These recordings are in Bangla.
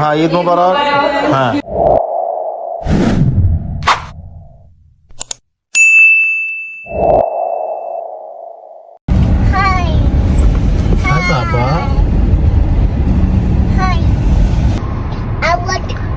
হ্যাঁ ঈদ মুবারক। হ্যাঁ।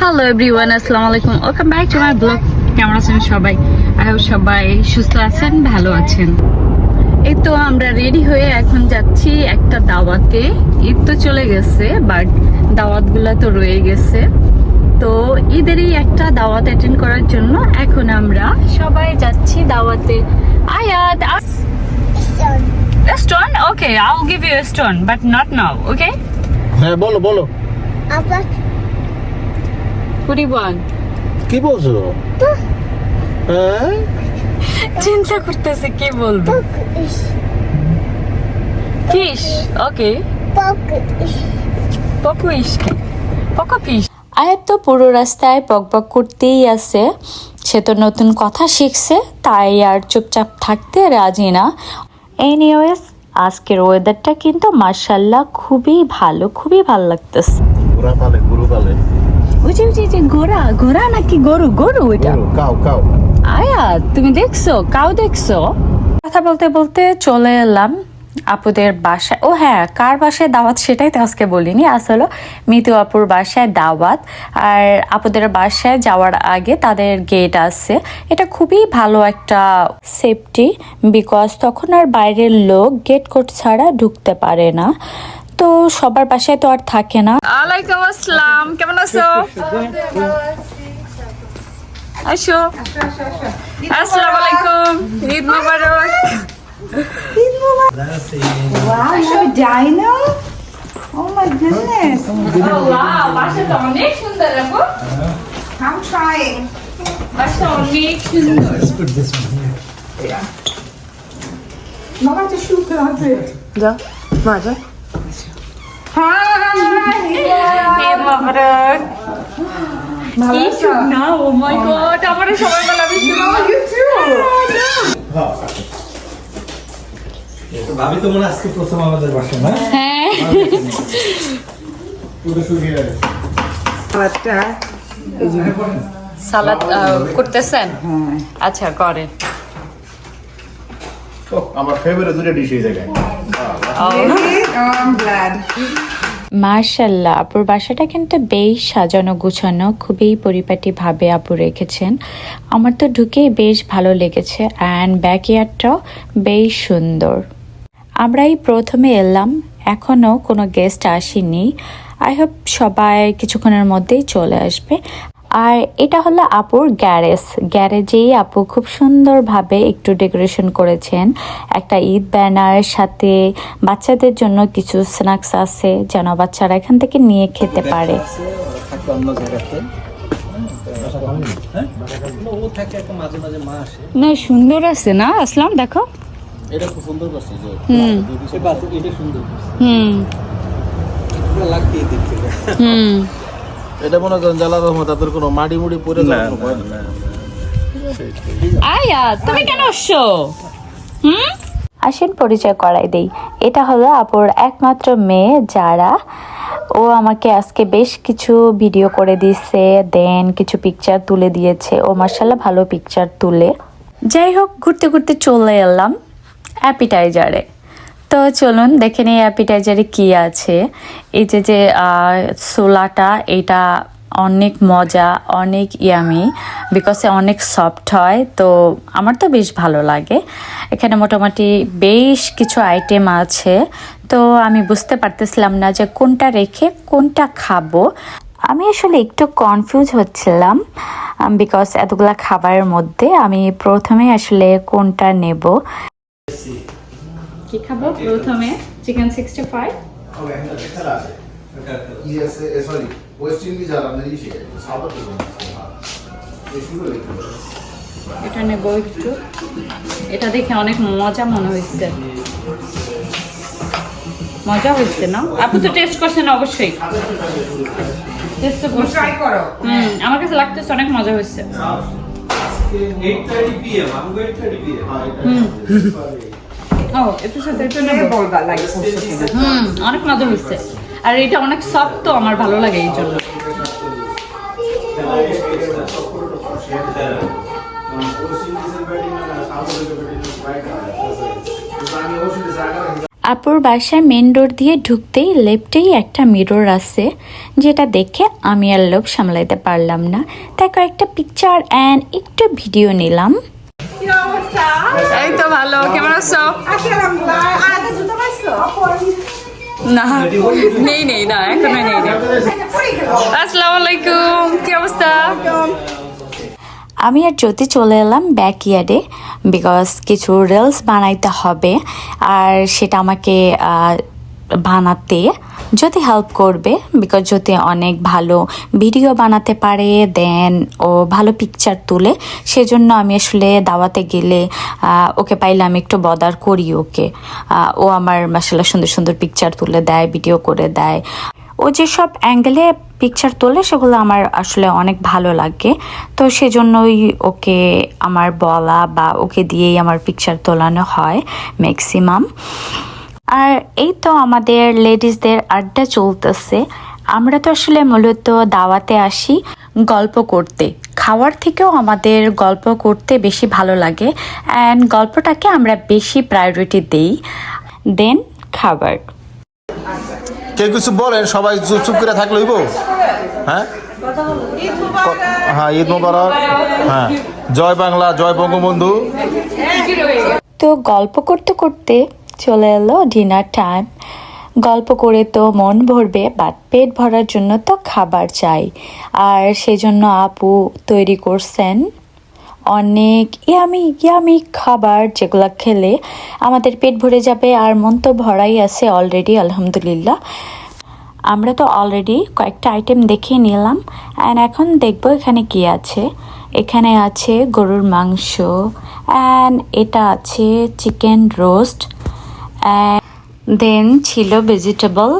হ্যালো এভরিওয়ান আসসালামু আলাইকুম welcome back to my blog কেমন আছেন সবাই? আই হোপ সবাই সুস্থ আছেন ভালো আছেন। এই তো আমরা রেডি হয়ে এখন যাচ্ছি একটা দাওয়াতে। ঈদ তো চলে গেছে বাট দাওয়াতগুলো তো রয়ে গেছে। তো ঈদেরই একটা দাওয়াত অ্যাটেন্ড করার জন্য এখন আমরা সবাই যাচ্ছি দাওয়াতে। Ayat stone. Stone okay I will give you stone but not now okay হ্যাঁ বলো বলো। ওয়ান কি বলছো? হ্যাঁ? চিন্তা করতেছে কি বলব. ফিশ ওকে. পকু ইসকে আয়াত তো পুরো রাস্তায় বকবক করতেই আছে। সে তো নতুন কথা শিখছে তাই আর চুপচাপ থাকতে রাজি না। এনিওয়েজ আজকের ওয়েদারটা কিন্তু মার্শাল্লাহ খুবই ভালো খুবই ভালো লাগতেছে। গুড়া পালে গুরু পালে। ওই যে ওই যে, ঘোড়া ঘোড়া নাকি গরু? গরু ওইটা। Cow cow. আয়া তুমি দেখছ? কাউ দেখছ? কথা বলতে বলতে চলে এলাম। আপুদের বাসায়, ও হ্যাঁ কার বাসায় দাওয়াত সেটাই তো আজকে বলিনি আসলে মিতু আপুর বাসায় দাওয়াত। আর আপুদের বাসায় যাওয়ার আগে তাদের গেট আছে। এটা খুবই ভালো একটা সেফটি বিকজ তখন আর বাইরের লোক গেট কোড ছাড়া ঢুকতে পারে না। তো সবার বাসায় তো আর থাকে না। আলাইকুম আসসালাম, কেমন আছো? আসো। আসসালামু আলাইকুম, ঈদ মোবারক। Wow, you have a dino? Oh my goodness. Oh wow, বাসাটা অনেক I'm trying. Let's put this one here. Yeah. মামা তো শুকনো আছে। যা, মা যা। আমার সবাই মেলা বিশ্ব ভাবি তো মনে আজকে প্রথম আমাদের বাসা না? হ্যাঁ। Alatটা সালাদ করতেছেন? আচ্ছা করেন। আমার ফেভারিট দুটো ডিশ এই জায়গায়। Really? I'm glad. মার্শাল্লাহ আপুর বাসাটা কিন্তু বেশ সাজানো গুছানো খুবই পরিপাটি ভাবে আপু রেখেছেন। আমার তো ঢুকেই বেশ ভালো লেগেছে অ্যান্ড ব্যাকয়ার্ডটাও বেশ সুন্দর। আমরাই প্রথমে এলাম। এখনও কোনো গেস্ট আসেনি। আই হোপ সবাই কিছুক্ষণের মধ্যেই চলে আসবে। আর এটা হলো আপুর গ্যারেজ গ্যারেজেই আপু খুব সুন্দরভাবে একটু ডেকোরেশন করেছেন। একটা ঈদ ব্যানার সাথে বাচ্চাদের জন্য কিছু স্ন্যাক্স আছে যেন বাচ্চারা এখান থেকে নিয়ে খেতে পারে। হ্যাঁ? ও থাকে একটা মাঝে মাঝে মা আসে না সুন্দর আছে না? আসলাম দেখো। এটা খুব সুন্দর করছে যে হুম। এটা সুন্দর হুম। পুরো লাগবে এই দিক থেকে হুম। এটা মনে করেন জ্বালা রহমত তাদের কোনো মাটি মুড়ি পরে যাওয়ার কোনো ভয় নেই। আয়া তুমি কেন আসছো? হুম? আসেন পরিচয় করাই দেই। এটা হলো আপুর একমাত্র মেয়ে যারা। ও আমাকে আজকে বেশ কিছু ভিডিও করে দিচ্ছে দেন কিছু পিকচার তুলে দিয়েছে। ও মার্শাল্লাহ ভালো পিকচার তুলে। যাই হোক ঘুরতে ঘুরতে চলে এলাম। অ্যাপিটাইজারে তো চলুন দেখে নিই অ্যাপিটাইজারে কি আছে। এই যে যে সোলাটা এটা অনেক মজা, অনেক ইয়ামি বিকজ অনেক সফট হয়, তো আমার তো বেশ ভালো লাগে। এখানে মোটামুটি বেশ কিছু আইটেম আছে, তো আমি বুঝতে পারতেছিলাম না যে কোনটা রেখে কোনটা খাব। আমি আসলে একটু কনফিউজ হচ্ছিলাম বিকজ এতগুলা খাবারের মধ্যে আমি প্রথমে আসলে কোনটা নেব। কি খাব? প্রথমে chicken sixty five sorry West Indies আর আমাদের ইসে সাউথ এটা নেব একটু। এটা দেখে অনেক মজা মনে হয়েছে। মজা হয়েছে না? আপনি তো টেস্ট করছেন অবশ্যই। টেস্ট তো করছেন। করো. আমার কাছে লাগতেছে অনেক মজা হয়েছে। এইট থার্টি পিএম আমি এইট থার্টি ও এটার সাথে এটা নেব বলবা like হুম অনেক মজা হয়েছে। আর এটা অনেক সফট তো আমার ভালো লাগে এই জন্য। আপুর বাসায় মেন ডোর দিয়ে ঢুকতেই লেফটেই একটা মিরর আছে যেটা দেখে আমি আর লোভ সামলাইতে পারলাম না। তাই কয়েকটা পিকচার অ্যান্ড একটু ভিডিও নিলাম। এই তো ভালো কেমন আছো? আলহামদুলিল্লাহ। আলাদা জুতো পাইছো? না নেই নেই না এখনও নেই। নেই আসসালামু আলাইকুম কি অবস্থা? আমি আর জ্যোতি চলে এলাম ব্যাকইয়ার্ডে বিকজ কিছু রিলস বানাইতে হবে আর সেটা আমাকে বানাতে। যদি হেল্প করবে বিকজ যদি অনেক ভালো ভিডিও বানাতে পারে দেন ও ভালো পিকচার তুলে। সেজন্য আমি আসলে দাওয়াতে গেলে ওকে পাইলে আমি একটু বদার করি ওকে। ও আমার মাসাল্লাহ সুন্দর সুন্দর পিকচার তুলে দেয় ভিডিও করে দেয়। ও যেসব অ্যাঙ্গেলে পিকচার তোলে, সেগুলো আমার আসলে অনেক ভালো লাগে। তো সেজন্যই ওকে আমার বলা বা ওকে দিয়েই আমার পিকচার তোলানো হয় ম্যাক্সিমাম আর এই তো আমাদের লেডিসদের আড্ডা চলতেছে। আমরা তো আসলে মূলত দাওয়াতে আসি গল্প করতে। খাওয়ার থেকেও আমাদের গল্প করতে বেশি ভালো লাগে অ্যান্ড গল্পটাকে আমরা বেশি প্রায়োরিটি দেই। দেন খাবার। কেউ কিছু বলেন সবাই চুপ করে থাকলে হইব? হ্যাঁ? হ্যাঁ ঈদ মোবারক। হ্যাঁ। জয় বাংলা, জয় বঙ্গবন্ধু। তো গল্প করতে করতে চলে এলো ডিনার টাইম। গল্প করে তো মন ভরবে, বাট পেট ভরার জন্য তো খাবার চাই। আর সেজন্য আপু তৈরি করছেন অনেক ইয়ামি ইয়ামি খাবার যেগুলো খেলে আমাদের পেট ভরে যাবে আর মন তো ভরাই আছে অলরেডি আলহামদুলিল্লাহ। আমরা তো অলরেডি কয়েকটা আইটেম দেখে নিলাম। অ্যান্ড এখন দেখব এখানে কি আছে। এখানে আছে গরুর মাংস। অ্যান্ড এটা আছে চিকেন রোস্ট অ্যান্ড দেন ছিল ভেজিটেবল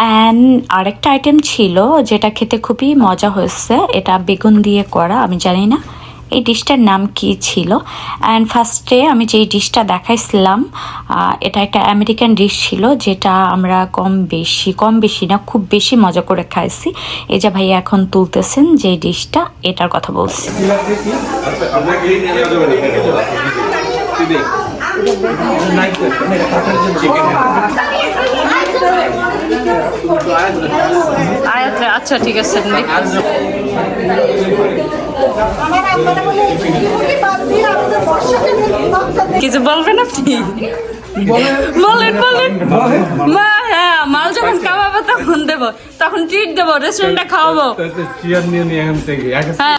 অ্যান্ড আরেকটা আইটেম ছিল যেটা খেতে খুবই মজা হয়েছে। এটা বেগুন দিয়ে করা, আমি জানি না। এই ডিশটার নাম কি ছিল? অ্যান্ড ফার্স্টে আমি যেই ডিশটা দেখাইছিলাম এটা একটা আমেরিকান ডিশ ছিল যেটা আমরা কম বেশি কম বেশি না, খুব বেশি মজা করে খাইছি। এই যে ভাইয়া এখন তুলতেছেন যে ডিশটা, এটার কথা বলছি। আচ্ছা ঠিক আছে। কিছু বলবেন আপনি? বলেন বলেন। মা হ্যাঁ মাল যখন খাওয়াবো তখন দেবো, তখন ট্রিট দেবো রেস্টুরেন্টে খাওয়াবো। চেয়ার নিয়ে নিয়ে এখান থেকে হ্যাঁ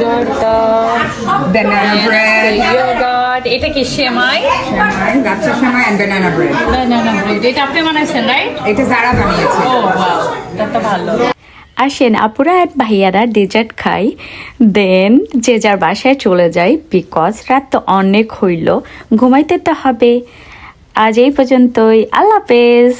জর্দা banana bread ইয়োগার্ট এটা কি সেমাই? সেমাই লাচ্ছা সেমাই and banana bread banana bread এটা আপনি বানাইছেন রাইট এটা যারা বানিয়েছে। ও ওয়াও এটা ভালো। আসেন আপুরা আর ভাইয়ারা ডেজার্ট খাই। দেন যে যার বাসায় চলে যাই বিকজ রাত তো অনেক হইল ঘুমাইতে তো হবে। আজ এই পর্যন্তই আল্লাহ হাফেজ।